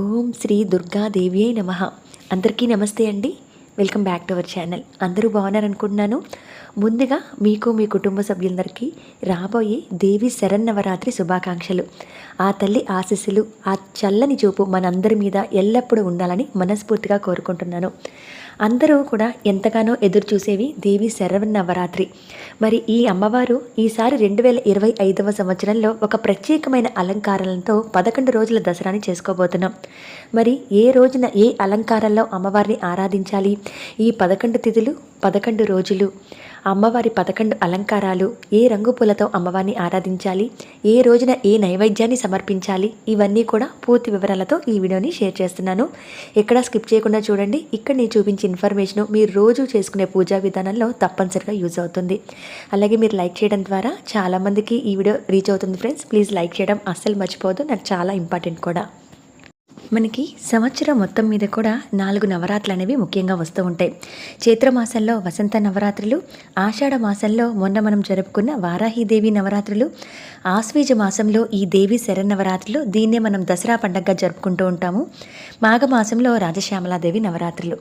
ఓం శ్రీ దుర్గాదేవి నమ. అందరికీ నమస్తే అండి. Welcome back to our channel. అందరూ బాగున్నారనుకుంటున్నాను ముందుగా మీకు మీ కుటుంబ సభ్యులందరికీ రాబోయే దేవి శరన్నవరాత్రి శుభాకాంక్షలు. ఆ తల్లి ఆశీస్సులు ఆ చల్లని చూపు మనందరి మీద ఎల్లప్పుడూ ఉండాలని మనస్ఫూర్తిగా కోరుకుంటున్నాను. అందరూ కూడా ఎంతగానో ఎదురు చూసేవి దేవి శరన్నవరాత్రి మరి ఈ అమ్మవారు ఈసారి రెండు వేల ఇరవై ఐదవ సంవత్సరంలో ఒక ప్రత్యేకమైన అలంకారాలతో పదకొండు రోజుల దసరాని చేసుకోబోతున్నాం. మరి ఏ రోజున ఏ అలంకారంలో అమ్మవారిని ఆరాధించాలి? ఈ పదకొండు తిథులు పదకొండు రోజులు. అమ్మవారి పదకొండు అలంకారాలు ఏ రంగు పూలతో అమ్మవారిని ఆరాధించాలి ఏ రోజున ఏ నైవేద్యాన్ని సమర్పించాలి ఇవన్నీ కూడా పూర్తి వివరాలతో ఈ వీడియోని షేర్ చేస్తున్నాను. ఎక్కడ స్కిప్ చేయకుండా చూడండి. ఇక్కడ నేను చూపించే ఇన్ఫర్మేషన్ మీరు రోజు చేసుకునే పూజా విధానంలో తప్పనిసరిగా యూజ్ అవుతుంది. అలాగే మీరు లైక్ చేయడం ద్వారా చాలామందికి ఈ వీడియో రీచ్ అవుతుంది ఫ్రెండ్స్. ప్లీజ్ లైక్ చేయడం అస్సలు మర్చిపోవద్దు. నాకు చాలా ఇంపార్టెంట్ కూడా. మనకి సంవత్సరం మొత్తం మీద కూడా నాలుగు నవరాత్రులు అనేవి ముఖ్యంగా వస్తూ ఉంటాయి. చైత్రమాసంలో వసంత నవరాత్రులు ఆషాఢ మాసంలో మొన్న మనం జరుపుకున్న వారాహిదేవి నవరాత్రులు ఆశ్వీజ మాసంలో ఈ దేవి శరన్నవరాత్రులు దీన్నే మనం దసరా పండగగా జరుపుకుంటూ ఉంటాము. మాఘమాసంలో రాజశ్యామలాదేవి నవరాత్రులు.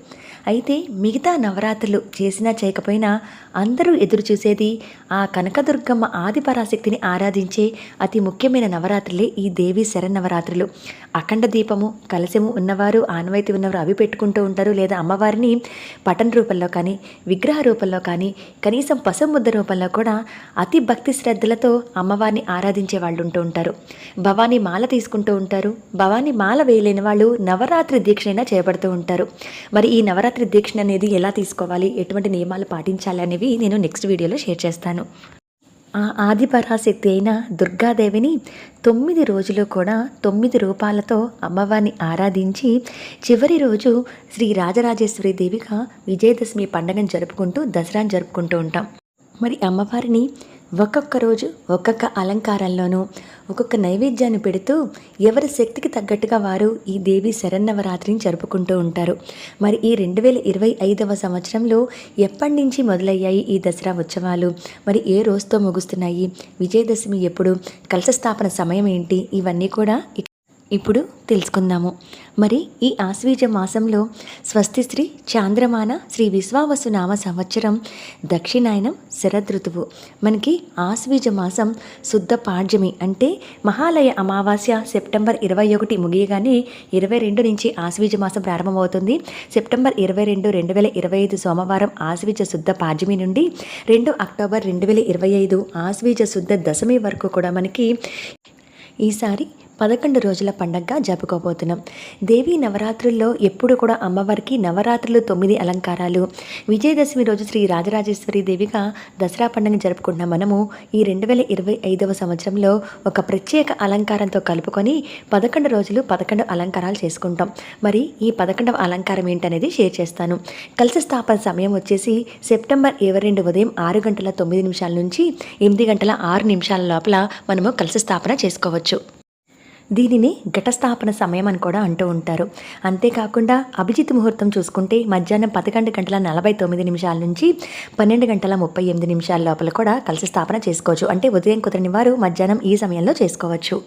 అయితే మిగతా నవరాత్రులు చేసినా చేయకపోయినా అందరూ ఎదురు చూసేది ఆ కనకదుర్గమ్మ ఆదిపరాశక్తిని ఆరాధించే అతి ముఖ్యమైన నవరాత్రులే ఈ దేవి శరన్నవరాత్రులు అఖండ దీపము కలశము ఉన్నవారు ఆనవాయితీ ఉన్నవారు అవి పెట్టుకుంటూ ఉంటారు. లేదా అమ్మవారిని పటన్ రూపంలో కానీ విగ్రహ రూపంలో కానీ కనీసం పసముద్ద రూపంలో కూడా అతి భక్తి శ్రద్ధలతో అమ్మవారిని ఆరాధించే వాళ్ళు ఉంటూ ఉంటారు. భవానీ మాల తీసుకుంటూ ఉంటారు. భవానీ మాల వేయలేని వాళ్ళు నవరాత్రి దీక్షనైనా చేపడుతూ ఉంటారు. మరి ఈ నవరాత్రి దీక్ష అనేది ఎలా తీసుకోవాలి? ఎటువంటి నియమాలు పాటించాలి అనేవి నేను నెక్స్ట్ వీడియోలో షేర్ చేస్తాను. ఆ ఆదిపరాశక్తి అయిన దుర్గాదేవిని తొమ్మిది రోజులు కూడా తొమ్మిది రూపాలతో అమ్మవారిని ఆరాధించి చివరి రోజు శ్రీ రాజరాజేశ్వరి దేవిగా విజయదశమి పండుగను జరుపుకుంటూ దసరాను జరుపుకుంటూ ఉంటాం. మరి అమ్మవారిని ఒక్కొక్క రోజు ఒక్కొక్క అలంకారంలోనూ ఒక్కొక్క నైవేద్యాన్ని పెడుతూ ఎవరి శక్తికి తగ్గట్టుగా వారు ఈ దేవి శరన్నవరాత్రిని జరుపుకుంటూ ఉంటారు. మరి ఈ రెండు వేల ఇరవై ఐదవ సంవత్సరంలో ఎప్పటి నుంచి మొదలయ్యాయి ఈ దసరా ఉత్సవాలు? మరి ఏ రోజుతో ముగుస్తున్నాయి? విజయదశమి ఎప్పుడు? కలశ స్థాపన సమయం ఏంటి? ఇవన్నీ కూడా ఇప్పుడు తెలుసుకుందాము. మరి ఈ ఆశ్వీజ మాసంలో స్వస్తి శ్రీ చాంద్రమాన శ్రీ విశ్వావసు నామ సంవత్సరం దక్షిణాయనం శరదృతువు మనకి ఆశ్వీజ మాసం శుద్ధ పాడ్యమి అంటే మహాలయ అమావాస్య సెప్టెంబర్ ఇరవై ఒకటి ముగియగానే ఇరవై రెండు నుంచి ఆశ్వీజ మాసం ప్రారంభమవుతుంది. సెప్టెంబర్ ఇరవై రెండు రెండు వేల ఇరవై ఐదు సోమవారం ఆశ్వీజ శుద్ధ పాడ్యమి నుండి రెండు అక్టోబర్ రెండు వేల ఇరవై ఐదు ఆశ్వీజ శుద్ధ దశమి వరకు కూడా మనకి ఈసారి పదకొండు రోజుల పండగగా జరుపుకోబోతున్నాం. దేవీ నవరాత్రుల్లో ఎప్పుడు కూడా అమ్మవారికి నవరాత్రులు తొమ్మిది అలంకారాలు. విజయదశమి రోజు శ్రీ రాజరాజేశ్వరి దేవిగా దసరా పండుగ జరుపుకుంటున్న మనము ఈ రెండు వేల ఇరవై ఐదవ సంవత్సరంలో ఒక ప్రత్యేక అలంకారంతో కలుపుకొని పదకొండు రోజులు పదకొండు అలంకారాలు చేసుకుంటాం. మరి ఈ పదకొండవ అలంకారం ఏంటనేది షేర్ చేస్తాను. కలిసి స్థాపన సమయం వచ్చేసి సెప్టెంబర్ ఇరవై రెండు ఉదయం ఆరు గంటల తొమ్మిది నిమిషాల నుంచి ఎనిమిది గంటల ఆరు నిమిషాల లోపల మనము కలిసి స్థాపన చేసుకోవచ్చు. దీనిని ఘటస్థాపన సమయం అని కూడా అంటూ ఉంటారు. అంతేకాకుండా అభిజిత్ ముహూర్తం చూసుకుంటే మధ్యాహ్నం పదకొండు గంటల నలభై తొమ్మిది నిమిషాల నుంచి పన్నెండు గంటల ముప్పై ఎనిమిది నిమిషాల లోపల కూడా కలిసి స్థాపన చేసుకోవచ్చు. అంటే ఉదయం కుదరని వారు మధ్యాహ్నం ఈ సమయంలో చేసుకోవచ్చు.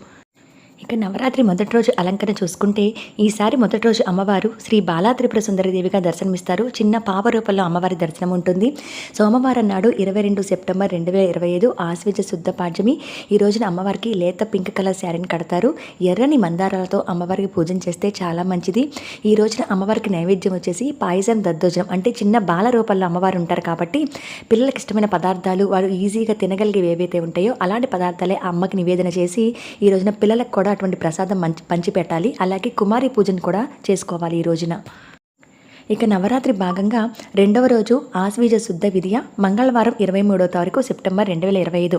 ఇక నవరాత్రి మొదటి రోజు అలంకరణ చూసుకుంటే ఈసారి మొదటి రోజు అమ్మవారు శ్రీ బాలాత్రిపుర సుందరదేవిగా సుందరి దేవిగా దర్శనమిస్తారు. చిన్న పాప రూపంలో అమ్మవారి దర్శనం ఉంటుంది. సోమవారం నాడు ఇరవై రెండు సెప్టెంబర్ రెండు వేల ఇరవై ఐదు ఆశ్విజ శుద్ధ పాడ్యమి. ఈ రోజున అమ్మవారికి లేత పింక్ కలర్ శారీని కడతారు. ఎర్రని మందారాలతో అమ్మవారికి పూజన చేస్తే చాలా మంచిది. ఈ రోజున అమ్మవారికి నైవేద్యం వచ్చేసి పాయసం దద్దోజనం అంటే చిన్న బాల రూపంలో అమ్మవారు ఉంటారు కాబట్టి పిల్లలకి ఇష్టమైన పదార్థాలు వారు ఈజీగా తినగలిగేవి ఏవైతే ఉంటాయో అలాంటి పదార్థాలే అమ్మకి నివేదన చేసి ఈ రోజున పిల్లలకు కూడా అటువంటి ప్రసాదం మంచి పంచిపెట్టాలి. అలాగే కుమారి పూజను కూడా చేసుకోవాలి ఈ రోజున. ఇక నవరాత్రి భాగంగా రెండవ రోజు ఆశ్వీజ శుద్ధ విధియ మంగళవారం ఇరవై మూడవ తారీఖు సెప్టెంబర్ రెండు వేల ఇరవై ఐదు.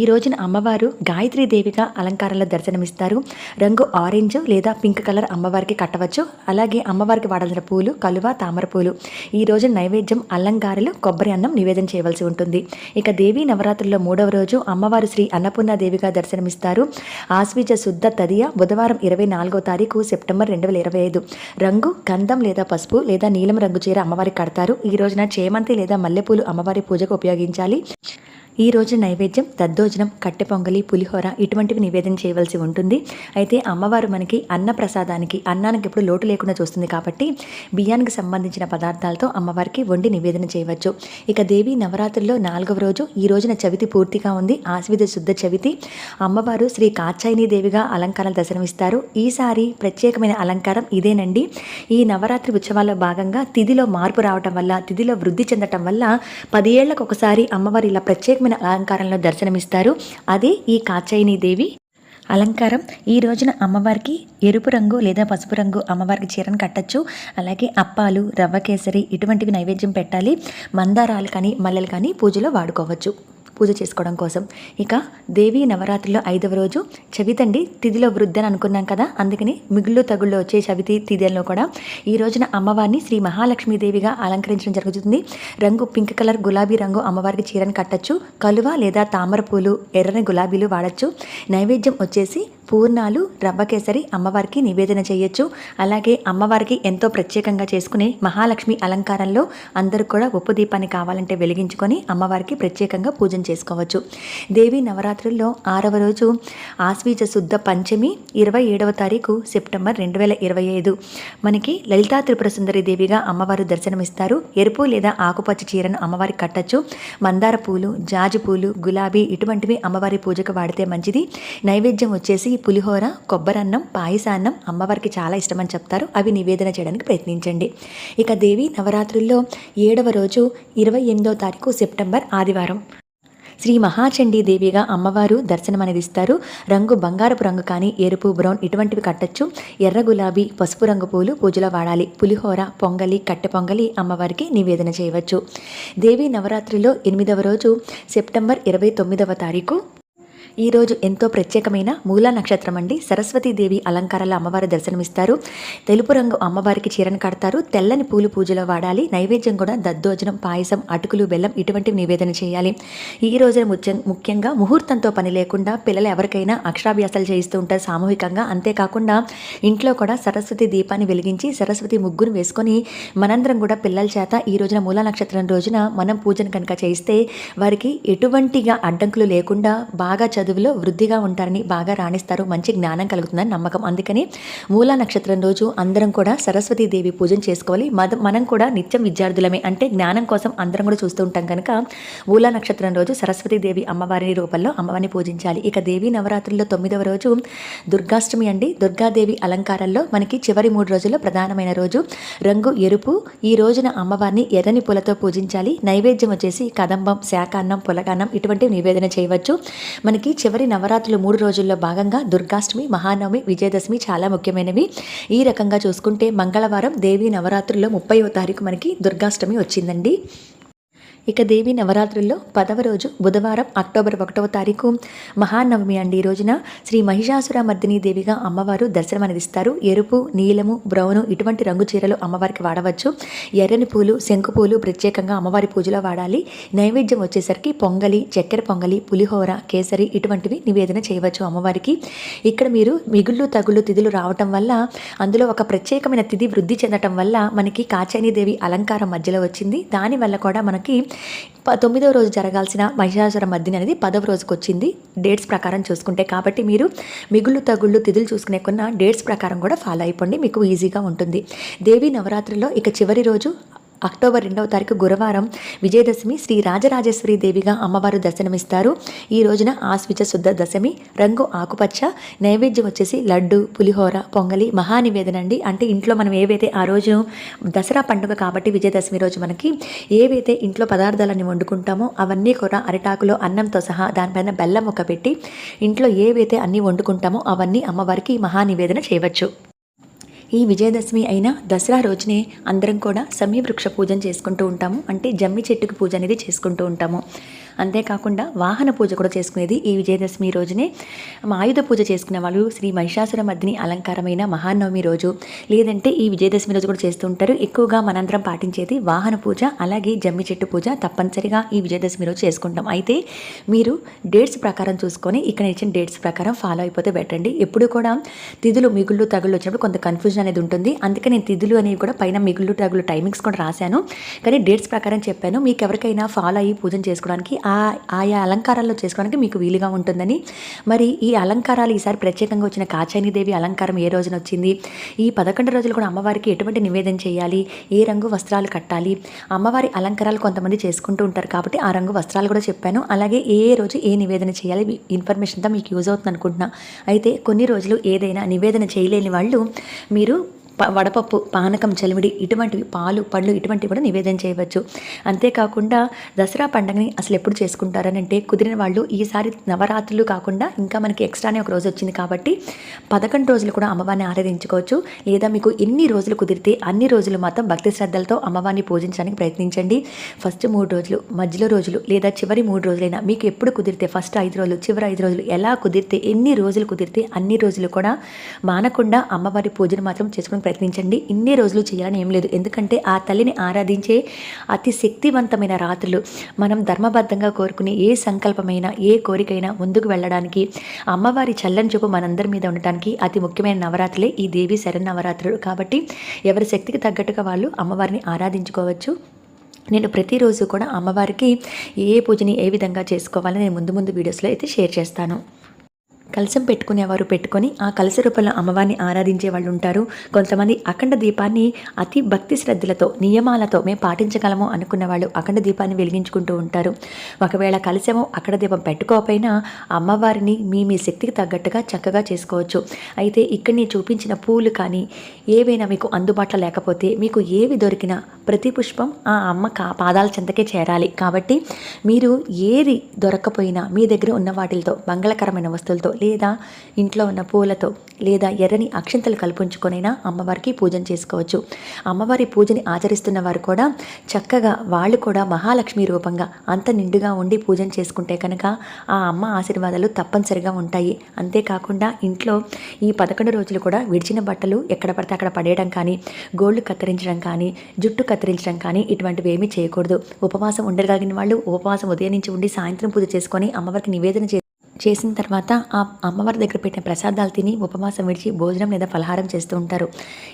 ఈ రోజున అమ్మవారు గాయత్రీ దేవిగా అలంకారంలో దర్శనమిస్తారు. రంగు ఆరెంజ్ లేదా పింక్ కలర్ అమ్మవారికి కట్టవచ్చు. అలాగే అమ్మవారికి వాడాల్సిన పూలు కలువ తామర పూలు. ఈ రోజు నైవేద్యం అల్లంగారెలు కొబ్బరి అన్నం నివేదన చేయవలసి ఉంటుంది. ఇక దేవి నవరాత్రుల్లో మూడవ రోజు అమ్మవారు శ్రీ అన్నపూర్ణ దేవిగా దర్శనమిస్తారు. ఆశ్వీజ శుద్ధ తదియ బుధవారం ఇరవై నాలుగో తారీఖు సెప్టెంబర్ రెండు వేల ఇరవై ఐదు. రంగు గంధం లేదా పసుపు లేదా నీలం రంగు చీర అమ్మవారికి కడతారు. ఈ రోజున చేమంతి లేదా మల్లెపూలు అమ్మవారి పూజకు ఉపయోగించాలి. ఈ రోజు నైవేద్యం దద్దోజనం కట్టె పొంగలి పులిహోర ఇటువంటివి నివేదన చేయవలసి ఉంటుంది. అయితే అమ్మవారు మనకి అన్న ప్రసాదానికి అన్నానికి ఎప్పుడు లోటు లేకుండా చూస్తుంది కాబట్టి బియ్యానికి సంబంధించిన పదార్థాలతో అమ్మవారికి వండి నివేదన చేయవచ్చు. ఇక దేవి నవరాత్రుల్లో నాలుగవ రోజు ఈ రోజున చవితి పూర్తిగా ఉంది. ఆశ్విత శుద్ధ చవితి. అమ్మవారు శ్రీ కాచాయిని దేవిగా అలంకారాలు దర్శనమిస్తారు ఈసారి ప్రత్యేకమైన అలంకారం ఇదేనండి. ఈ నవరాత్రి ఉత్సవాల్లో భాగంగా తిథిలో మార్పు రావటం వల్ల తిథిలో వృద్ధి చెందటం వల్ల పది ఏళ్ళకు ఒకసారి అమ్మవారు ఇలా ప్రత్యేకమైన అలంకారంలో దర్శనమిస్తారు. అదే ఈ కాచాయిని దేవి. అలంకారం ఈ రోజున అమ్మవారికి ఎరుపు రంగు లేదా పసుపు రంగు అమ్మవారికి చీరను కట్టచ్చు. అలాగే అప్పాలు రవ్వ కేసరి ఇటువంటివి నైవేద్యం పెట్టాలి. మందారాలు కానీ మల్లెలు కానీ పూజలో వాడుకోవచ్చు. పూజ చేసుకోవడం కోసం. ఇక దేవి నవరాత్రిలో ఐదవ రోజు చవితండి తిథిలో వృద్ధి అని అనుకున్నాం కదా అందుకని మిగులు తగుళ్ళు వచ్చే చవితి తిథిలో కూడా ఈ రోజున అమ్మవారిని శ్రీ మహాలక్ష్మీదేవిగా అలంకరించడం జరుగుతుంది. రంగు పింక్ కలర్ గులాబీ రంగు అమ్మవారికి చీరను కట్టచ్చు. కలువ లేదా తామర పూలు ఎర్రని గులాబీలు వాడచ్చు. నైవేద్యం వచ్చేసి పూర్ణాలు రవ్వ కేసరి అమ్మవారికి నివేదన చేయొచ్చు. అలాగే అమ్మవారికి ఎంతో ప్రత్యేకంగా చేసుకునే మహాలక్ష్మి అలంకారంలో అందరూ కూడా ఉప్పు దీపాన్ని కావాలంటే వెలిగించుకొని అమ్మవారికి ప్రత్యేకంగా పూజన చేసుకోవచ్చు. దేవి నవరాత్రుల్లో ఆరవ రోజు ఆశ్వీజ శుద్ధ పంచమి ఇరవై ఏడవ తారీఖు సెప్టెంబర్ రెండు వేల ఇరవై ఐదు. మనకి లలితా త్రిపుర సుందరి దేవిగా అమ్మవారు దర్శనమిస్తారు. ఎరుపు లేదా ఆకుపచ్చ చీరను అమ్మవారికి కట్టచ్చు. మందార పూలు జాజి పూలు గులాబీ ఇటువంటివి అమ్మవారి పూజకు వాడితే మంచిది. నైవేద్యం వచ్చేసి పులిహోర కొబ్బరన్నం పాయసాన్నం అమ్మవారికి చాలా ఇష్టమని చెప్తారు. అవి నివేదన చేయడానికి ప్రయత్నించండి. ఇక దేవి నవరాత్రుల్లో ఏడవ రోజు ఇరవై ఎనిమిదో తారీఖు సెప్టెంబర్ ఆదివారం. శ్రీ మహాచండీ దేవిగా అమ్మవారు దర్శనం అనేది ఇస్తారు. రంగు బంగారపు రంగు కానీ ఎరుపు బ్రౌన్ ఇటువంటివి కట్టచ్చు. ఎర్ర గులాబీ పసుపు రంగు పూలు పూజలో వాడాలి. పులిహోర పొంగలి కట్టె పొంగలి అమ్మవారికి నివేదన చేయవచ్చు. దేవి నవరాత్రిలో ఎనిమిదవ రోజు సెప్టెంబర్ ఇరవై తొమ్మిదవ తారీఖు ఈరోజు ఎంతో ప్రత్యేకమైన మూలా నక్షత్రం అండి. సరస్వతీదేవి అలంకారాల అమ్మవారు దర్శనమిస్తారు. తెలుపు రంగు అమ్మవారికి చీరను కడతారు. తెల్లని పూలు పూజలో వాడాలి. నైవేద్యం కూడా దద్దోజనం పాయసం అటుకులు బెల్లం ఇటువంటివి నివేదన చేయాలి. ఈ రోజున ముఖ్యంగా ముహూర్తంతో పని లేకుండా పిల్లలు ఎవరికైనా అక్షరాభ్యాసాలు చేయిస్తూ ఉంటారు సామూహికంగా. అంతేకాకుండా ఇంట్లో కూడా సరస్వతి దీపాన్ని వెలిగించి సరస్వతి ముగ్గును వేసుకొని మనందరం కూడా పిల్లల చేత ఈ రోజున మూలా నక్షత్రం రోజున మనం పూజను కనుక చేయిస్తే వారికి ఎటువంటిగా అడ్డంకులు లేకుండా బాగా చదువు చదువులో వృద్ధిగా ఉంటారని బాగా రాణిస్తారు. మంచి జ్ఞానం కలుగుతుందని నమ్మకం. అందుకని మూలా నక్షత్రం రోజు అందరం కూడా సరస్వతీదేవి పూజను చేసుకోవాలి. మద మనం కూడా నిత్యం విద్యార్థులమే. అంటే జ్ఞానం కోసం అందరం కూడా చూస్తూ ఉంటాం కనుక మూలా నక్షత్రం రోజు సరస్వతీదేవి అమ్మవారిని రూపంలో అమ్మవారిని పూజించాలి. ఇక దేవి నవరాత్రుల్లో తొమ్మిదవ రోజు దుర్గాష్టమి అండి. దుర్గాదేవి అలంకారాల్లో మనకి చివరి మూడు రోజుల్లో ప్రధానమైన రోజు రంగు ఎరుపు. ఈ రోజున అమ్మవారిని ఎర్రని పూలతో పూజించాలి. నైవేద్యం వచ్చేసి కదంబం శాకాన్నం పులగాన్నం ఇటువంటివి నివేదన చేయవచ్చు. మనకి చివరి నవరాత్రులు మూడు రోజుల్లో భాగంగా దుర్గాష్టమి మహానవమి విజయదశమి చాలా ముఖ్యమైనవి. ఈ రకంగా చూసుకుంటే మంగళవారం దేవి నవరాత్రుల్లో ముప్పైవ తారీఖు మనకి దుర్గాష్టమి వచ్చిందండి. ఇక దేవి నవరాత్రుల్లో పదవ రోజు బుధవారం అక్టోబర్ ఒకటవ తారీఖు మహానవమి అండి. ఈ రోజున శ్రీ మహిషాసుర మర్దిని దేవిగా అమ్మవారు దర్శనం అందిస్తారు. ఎరుపు నీలము బ్రౌను ఇటువంటి రంగు చీరలు అమ్మవారికి వాడవచ్చు. ఎర్రని పూలు శంకు పూలు ప్రత్యేకంగా అమ్మవారి పూజలో వాడాలి. నైవేద్యం వచ్చేసరికి పొంగలి చక్కెర పొంగలి పులిహోర కేసరి ఇటువంటివి నివేదన చేయవచ్చు అమ్మవారికి. ఇక్కడ మీరు మిగుళ్ళు తగుళ్ళు తిథులు రావటం వల్ల అందులో ఒక ప్రత్యేకమైన తిథి వృద్ధి చెందటం వల్ల మనకి కాచాని దేవి అలంకారం మధ్యలో వచ్చింది. దానివల్ల కూడా మనకి తొమ్మిదవ రోజు జరగాల్సిన మహిషాసుర మర్దిని అనేది పదవ రోజుకి వచ్చింది డేట్స్ ప్రకారం చూసుకుంటే కాబట్టి మీరు మిగులు తగుళ్ళు తిథులు చూసుకునే కొన్న డేట్స్ ప్రకారం కూడా ఫాలో అయిపోండి. మీకు ఈజీగా ఉంటుంది. దేవి నవరాత్రిలో ఇక చివరి రోజు అక్టోబర్ రెండవ తారీఖు గురువారం విజయదశమి శ్రీ రాజరాజేశ్వరి దేవిగా అమ్మవారు దర్శనమిస్తారు. ఈ రోజున ఆశ్విజ శుద్ధ దశమి రంగు ఆకుపచ్చ నైవేద్యం వచ్చేసి లడ్డు పులిహోర పొంగలి మహానివేదన అండి. అంటే ఇంట్లో మనం ఏవైతే ఆ రోజు దసరా పండుగ కాబట్టి విజయదశమి రోజు మనకి ఏవైతే ఇంట్లో పదార్థాలన్నీ వండుకుంటామో అవన్నీ కూడా అరిటాకులో అన్నంతో సహా దానిపైన బెల్లం ఒక పెట్టి ఇంట్లో ఏవైతే అన్నీ వండుకుంటామో అవన్నీ అమ్మవారికి మహానివేదన చేయవచ్చు. ఈ విజయదశమి అయిన దసరా రోజునే అందరం కూడా సమీవృక్ష పూజను చేసుకుంటూ ఉంటాము. అంటే జమ్మి చెట్టుకు పూజ అనేది చేసుకుంటూ ఉంటాము. అంతేకాకుండా వాహన పూజ కూడా చేసుకునేది ఈ విజయదశమి రోజునే. ఆయుధ పూజ చేసుకునే వాళ్ళు శ్రీ మహిషాసుర మధ్యని అలంకారమైన మహానవమి రోజు. లేదంటే ఈ విజయదశమి రోజు కూడా చేస్తూ ఉంటారు. ఎక్కువగా మనందరం పాటించేది వాహన పూజ అలాగే జమ్మి చెట్టు పూజ తప్పనిసరిగా ఈ విజయదశమి రోజు చేసుకుంటాం. అయితే మీరు డేట్స్ ప్రకారం చూసుకొని ఇక్కడ ఇచ్చిన డేట్స్ ప్రకారం ఫాలో అయిపోతే బెటర్ అండి. ఎప్పుడు కూడా తిథులు మిగుళ్ళు తగులు వచ్చినప్పుడు కొంత కన్ఫ్యూజన్ అనేది ఉంటుంది. అందుకే నేను తిథులు అనేవి కూడా పైన మిగుళ్ళు తగులు టైమింగ్స్ కూడా రాశాను. కానీ డేట్స్ ప్రకారం చెప్పాను. మీకు ఎవరికైనా ఫాలో అయ్యి పూజన చేసుకోవడానికి ఆ ఆయా అలంకారాల్లో చేసుకోవడానికి మీకు వీలుగా ఉంటుందని. మరి ఈ అలంకారాలు ఈసారి ప్రత్యేకంగా వచ్చిన కాచాయనిదేవి అలంకారం ఏ రోజున వచ్చింది? ఈ పదకొండు రోజులు కూడా అమ్మవారికి ఎటువంటి నివేదన చేయాలి? ఏ రంగు వస్త్రాలు కట్టాలి? అమ్మవారి అలంకారాలు కొంతమంది చేసుకుంటూ ఉంటారు కాబట్టి ఆ రంగు వస్త్రాలు కూడా చెప్పాను. అలాగే ఏ ఏ రోజు ఏ నివేదన చేయాలి? ఇన్ఫర్మేషన్తో మీకు యూజ్ అవుతుంది అనుకుంటున్నా అయితే కొన్ని రోజులు ఏదైనా నివేదన చేయలేని వాళ్ళు మీరు వడపప్పు పానకం చలివిడి ఇటువంటివి పాలు పళ్ళు ఇటువంటివి కూడా నివేదన చేయవచ్చు. అంతేకాకుండా దసరా పండుగని అసలు ఎప్పుడు చేసుకుంటారని అంటే కుదిరిన వాళ్ళు ఈసారి నవరాత్రులు కాకుండా ఇంకా మనకి ఎక్స్ట్రానే ఒక రోజు వచ్చింది కాబట్టి పదకొండు రోజులు కూడా అమ్మవారిని ఆరాధించుకోవచ్చు. లేదా మీకు ఎన్ని రోజులు కుదిరితే అన్ని రోజులు మాత్రం భక్తి శ్రద్ధలతో అమ్మవారిని పూజించడానికి ప్రయత్నించండి. ఫస్ట్ మూడు రోజులు మధ్యలో రోజులు లేదా చివరి మూడు రోజులైనా మీకు ఎప్పుడు కుదిరితే ఫస్ట్ ఐదు రోజులు చివరి ఐదు రోజులు ఎలా కుదిరితే ఎన్ని రోజులు కుదిరితే అన్ని రోజులు కూడా మానకుండా అమ్మవారి పూజను మాత్రం చేసుకుని ప్రయత్నించండి. ఇన్ని రోజులు చేయాలని ఏం లేదు. ఎందుకంటే ఆ తల్లిని ఆరాధించే అతి శక్తివంతమైన రాత్రులు మనం ధర్మబద్ధంగా కోరుకునే ఏ సంకల్పమైనా ఏ కోరికైనా ముందుకు వెళ్ళడానికి అమ్మవారి చల్లని చూపు మనందరి మీద ఉండటానికి అతి ముఖ్యమైన నవరాత్రులే ఈ దేవి శరణ్ నవరాత్రులు. కాబట్టి ఎవరి శక్తికి తగ్గట్టుగా వాళ్ళు అమ్మవారిని ఆరాధించుకోవచ్చు. నేను ప్రతిరోజు కూడా అమ్మవారికి ఏ పూజని ఏ విధంగా చేసుకోవాలని నేను ముందు ముందు వీడియోస్లో అయితే షేర్ చేస్తాను. కలశం పెట్టుకునేవారు పెట్టుకొని ఆ కలశ రూపంలో అమ్మవారిని ఆరాధించే వాళ్ళు ఉంటారు. కొంతమంది అఖండ దీపాన్ని అతి భక్తి శ్రద్ధలతో నియమాలతో మేము పాటించగలము అనుకున్న వాళ్ళు అఖండ దీపాన్ని వెలిగించుకుంటూ ఉంటారు. ఒకవేళ కలశము అఖండ దీపం పెట్టుకోకపోయినా అమ్మవారిని మీ మీ శక్తికి తగ్గట్టుగా చక్కగా చేసుకోవచ్చు. అయితే ఇక్కడ నేను చూపించిన పూలు కానీ ఏవైనా మీకు అందుబాటులో లేకపోతే మీకు ఏవి దొరికినా ప్రతి పుష్పం ఆ అమ్మ కా పాదాల చెంతకే చేరాలి. కాబట్టి మీరు ఏది దొరకపోయినా మీ దగ్గర ఉన్న వాటితో మంగళకరమైన వస్తువులతో లేదా ఇంట్లో ఉన్న పూలతో లేదా ఎర్రని అక్షంతలు కల్పించుకొనైనా అమ్మవారికి పూజన చేసుకోవచ్చు. అమ్మవారి పూజని ఆచరిస్తున్న వారు కూడా చక్కగా వాళ్ళు కూడా మహాలక్ష్మి రూపంగా అంత నిండుగా ఉండి పూజన చేసుకుంటే కనుక ఆ అమ్మ ఆశీర్వాదాలు తప్పనిసరిగా ఉంటాయి. అంతేకాకుండా ఇంట్లో ఈ పదకొండు రోజులు కూడా విడిచిన బట్టలు ఎక్కడ పడితే అక్కడ పడేయడం కానీ గోళ్ళు కత్తిరించడం కానీ జుట్టు కత్తిరించడం కానీ ఇటువంటివి ఏమీ చేయకూడదు. ఉపవాసం ఉండగలిగిన వాళ్ళు ఉపవాసం ఉదయం నుంచి ఉండి సాయంత్రం పూజ చేసుకొని అమ్మవారికి నివేదన చే చేసిన తర్వాత ఆ అమ్మవారి దగ్గర పెట్టిన ప్రసాదాలు తిని ఉపవాసం విడిచి భోజనం లేదా ఫలహారం చేస్తూ ఉంటారు.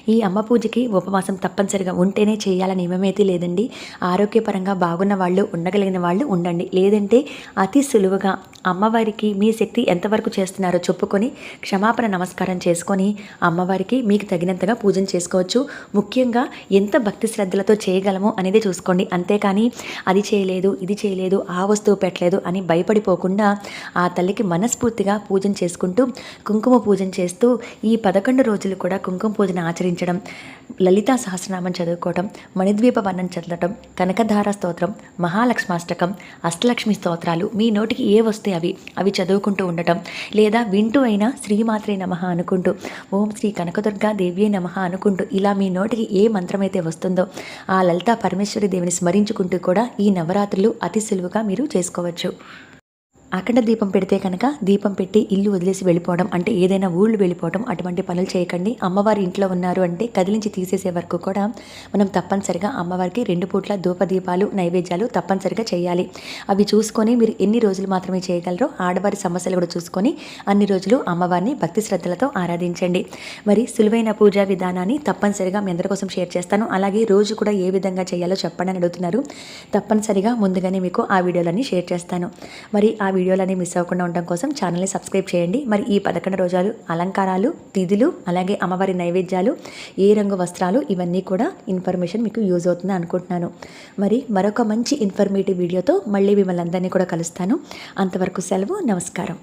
ఈ అమ్మ పూజకి ఉపవాసం తప్పనిసరిగా ఉంటేనే చేయాలని నియమమైతే లేదండి ఆరోగ్యపరంగా బాగున్న వాళ్ళు ఉండగలిగిన వాళ్ళు ఉండండి. లేదంటే అతి సులువుగా అమ్మవారికి మీ శక్తి ఎంతవరకు చేస్తున్నారో చెప్పుకొని క్షమాపణ నమస్కారం చేసుకొని అమ్మవారికి మీకు తగినంతగా పూజన చేసుకోవచ్చు. ముఖ్యంగా ఎంత భక్తి శ్రద్ధలతో చేయగలమో అనేది చూసుకోండి. అంతేకాని అది చేయలేదు ఇది చేయలేదు ఆ వస్తువు పెట్టలేదు అని భయపడిపోకుండా ఆ తల్లికి మనస్ఫూర్తిగా పూజన చేసుకుంటూ కుంకుమ పూజన చేస్తూ ఈ పదకొండు రోజులు కూడా కుంకుమ పూజను ఆచరించడం లలితా సహస్రనామం చదువుకోవటం మణిద్వీప వర్ణం చదవటం కనకధార స్తోత్రం మహాలక్ష్మాష్టకం అష్టలక్ష్మి స్తోత్రాలు మీ నోటికి ఏ ఉంటాయి అవి అవి చదువుకుంటూ ఉండటం. లేదా వింటూ అయినా శ్రీమాత్రే నమ అనుకుంటూ ఓం శ్రీ కనకదుర్గా దేవ్యే నమ అనుకుంటూ ఇలా మీ నోటికి ఏ మంత్రమైతే వస్తుందో ఆ లలితా పరమేశ్వరి దేవిని స్మరించుకుంటూ కూడా ఈ నవరాత్రులు అతి సులువుగా మీరు చేసుకోవచ్చు. అఖండ దీపం పెడితే కనుక దీపం పెట్టి ఇల్లు వదిలేసి వెళ్ళిపోవడం అంటే ఏదైనా ఊళ్ళు వెళ్ళిపోవడం అటువంటి పనులు చేయకండి. అమ్మవారి ఇంట్లో ఉన్నారు అంటే కదిలించి తీసేసే వరకు కూడా మనం తప్పనిసరిగా అమ్మవారికి రెండు పూట్ల ధూపదీపాలు నైవేద్యాలు తప్పనిసరిగా చేయాలి. అవి చూసుకొని మీరు ఎన్ని రోజులు మాత్రమే చేయగలరో ఆడవారి సమస్యలు కూడా చూసుకొని అన్ని రోజులు అమ్మవారిని భక్తి శ్రద్ధలతో ఆరాధించండి. మరి సులువైన పూజా విధానాన్ని తప్పనిసరిగా మీ అందరి కోసం షేర్ చేస్తాను. అలాగే రోజు కూడా ఏ విధంగా చేయాలో చెప్పండి అని అడుగుతున్నారు. తప్పనిసరిగా ముందుగానే మీకు ఆ వీడియోలన్నీ షేర్ చేస్తాను. మరి ఆ వీడియోలన్నీ మిస్ అవ్వకుండా ఉండడం కోసం ఛానల్ని సబ్స్క్రైబ్ చేయండి. మరి ఈ పదకొండు రోజులు అలంకారాలు తిథులు అలాగే అమ్మవారి నైవేద్యాలు ఏ రంగు వస్త్రాలు ఇవన్నీ కూడా ఇన్ఫర్మేషన్ మీకు యూజ్ అవుతుంది అనుకుంటున్నాను. మరి మరొక మంచి ఇన్ఫర్మేటివ్ వీడియోతో మళ్ళీ మిమ్మల్ని అందరినీ కూడా కలుస్తాను. అంతవరకు సెలవు నమస్కారం.